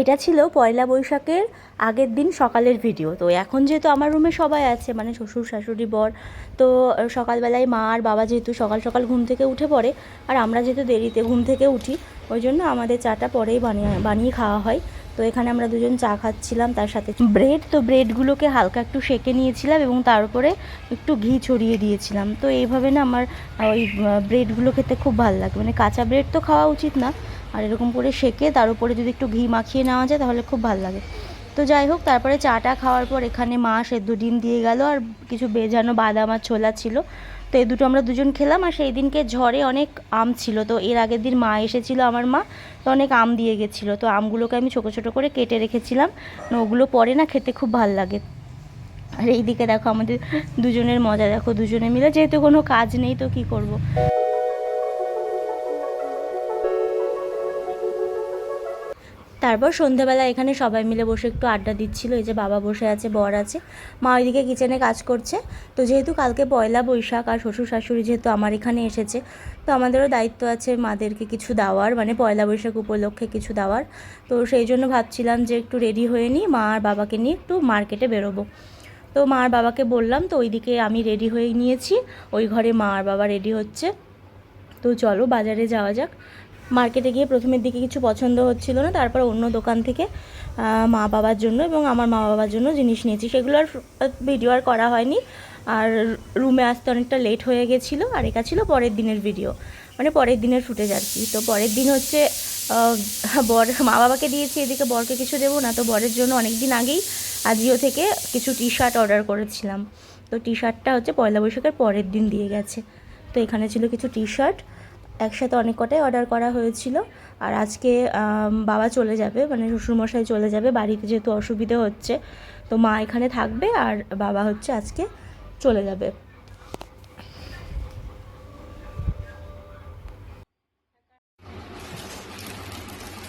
এটা ছিল পয়লা বৈশাখের আগের দিন সকালের ভিডিও তো এখন যেহেতু আমার রুমে সবাই আছে মানে শ্বশুর, শাশুড়ি, বর, তো সকালবেলায় মা আর বাবা যেহেতু সকাল সকাল ঘুম থেকে উঠে পড়ে, আর আমরা যেহেতু দেরিতে ঘুম থেকে উঠি, ওই জন্য আমাদের চাটা পরেই বানিয়ে বানিয়ে খাওয়া হয়। তো এখানে আমরা দুজন চা খাচ্ছিলাম, তার সাথে ব্রেড তো ব্রেডগুলোকে হালকা একটু সেকে নিয়েছিলাম এবং তার উপরে একটু ঘি ছড়িয়ে দিয়েছিলাম। তো এইভাবে না আমার ওই ব্রেডগুলো খেতে খুব ভালো লাগে। মানে কাঁচা ব্রেড তো খাওয়া উচিত না আর এরকম করে সেকে তার উপরে যদি একটু ঘি মাখিয়ে নেওয়া যায় তাহলে খুব ভালো লাগে। তো যাই হোক, তারপরে চাটা খাওয়ার পর এখানে মা সেদ্ধ ডিম দিয়ে গেল আর কিছু বেজানো বাদাম আর ছোলা ছিল। তো এই দুটো আমরা দুজন খেলাম আর সেই দিনকে ঝড়ে অনেক আম ছিল। তো এর আগের দিন মা এসেছিল আমার মা, তো অনেক আম দিয়ে গেছিল। তো আমগুলোকে আমি ছোটো ছোটো করে কেটে রেখেছিলাম। ওগুলো পরে না খেতে খুব ভালো লাগে। আর এইদিকে দেখো আমাদের দুজনের মজা, দেখো দুজনে মিলে যেহেতু কোনো কাজ নেই তো কি করব। তারপর সন্ধেবেলা এখানে সবাই মিলে বসে একটু আড্ডা দিচ্ছিল। এই যে বাবা বসে আছে, বর আছে। মা ওইদিকে কিচেনে কাজ করছে। তো যেহেতু কালকে পয়লা বৈশাখ আর শ্বশুর শাশুড়ি যেহেতু আমার এখানে এসেছে, তো আমাদেরও দায়িত্ব আছে মাদেরকে কিছু দেওয়ার মানে পয়লা বৈশাখ উপলক্ষে কিছু দেওয়ার। তো সেই জন্য ভাবছিলাম যে একটু রেডি হয়ে নিই, মা আর বাবাকে নিয়ে একটু মার্কেটে বেরোবো। তো মা আর বাবাকে বললাম, তো ওইদিকে আমি রেডি হয়ে নিয়েছি। ওই ঘরে মা আর বাবা রেডি হচ্ছে। তো চলো বাজারে যাওয়া যাক। মার্কেটে গিয়ে প্রথমের দিকে কিছু পছন্দ হচ্ছিল না, তারপর অন্য দোকান থেকে মা বাবার জন্য এবং আমার মা বাবার জন্য জিনিস নিয়েছি। সেগুলো আর ভিডিও আর করা হয়নি। আর রুমে আসতে অনেকটা লেট হয়ে গেছিল, আর এটা ছিল পরের দিনের ভিডিও মানে পরের দিনের ফুটেজ আর কি। তো পরের দিন হচ্ছে বর, মা বাবাকে দিয়েছি, এদিকে বরকে কিছু দেবো না, তো বরের জন্য অনেক দিন আগেই আজিও থেকে কিছু টি শার্ট অর্ডার করেছিলাম। তো টি শার্টটা হচ্ছে পয়লা বৈশাখের পরের দিন দিয়ে গেছে। তো এখানে ছিল কিছু টি শার্ট একসাথে অনেক কটাই অর্ডার করা হয়েছিল। আর আজকে বাবা চলে যাবে মানে শ্বশুরমশাই চলে যাবে, বাড়িতে যেহেতু অসুবিধে হচ্ছে। তো মা এখানে থাকবে আর বাবা হচ্ছে আজকে চলে যাবে।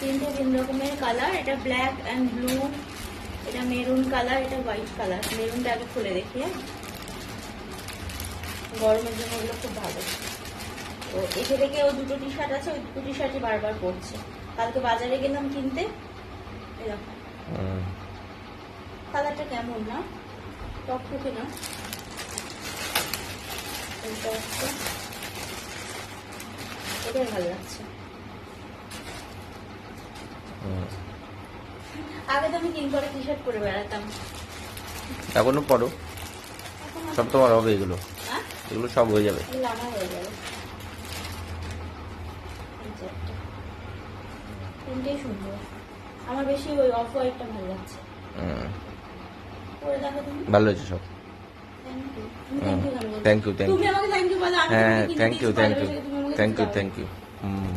তিনটে তিন রকমের কালার এটা ব্ল্যাক অ্যান্ড ব্লু এটা মেরুন কালার এটা হোয়াইট কালার মেরুনটা আগে খুলে দেখি হ্যাঁ? গরমের জন্য এগুলো খুব ভালো। তো এসে থেকে ও দুটো টি শার্ট আছে ওই দুটো টি শার্টই বারবার পরছে। কালকে বাজারে গেলাম কিনতে এরকম। কালারটা কেমন না? টক টকে না। ভালো লাগছে। আগে তো আমি তিন করে টি শার্ট পরে বেড়াতাম। এখনও পড়ো সব তোমার হবে এগুলো। হ্যাঁ? এগুলো সব হয়ে যাবে। আমার হয়ে যাবে। তিনটেই সুন্দর। আমার বেশি ওই অফ হোয়াইটটা ভালো লাগছে। পরে দেখো তুমি। ভালো হয়েছে সব। থ্যাংক ইউ থ্যাংক ইউ হ্যাঁ thank you thank you thank you thank you হুম।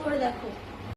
পরে দেখো।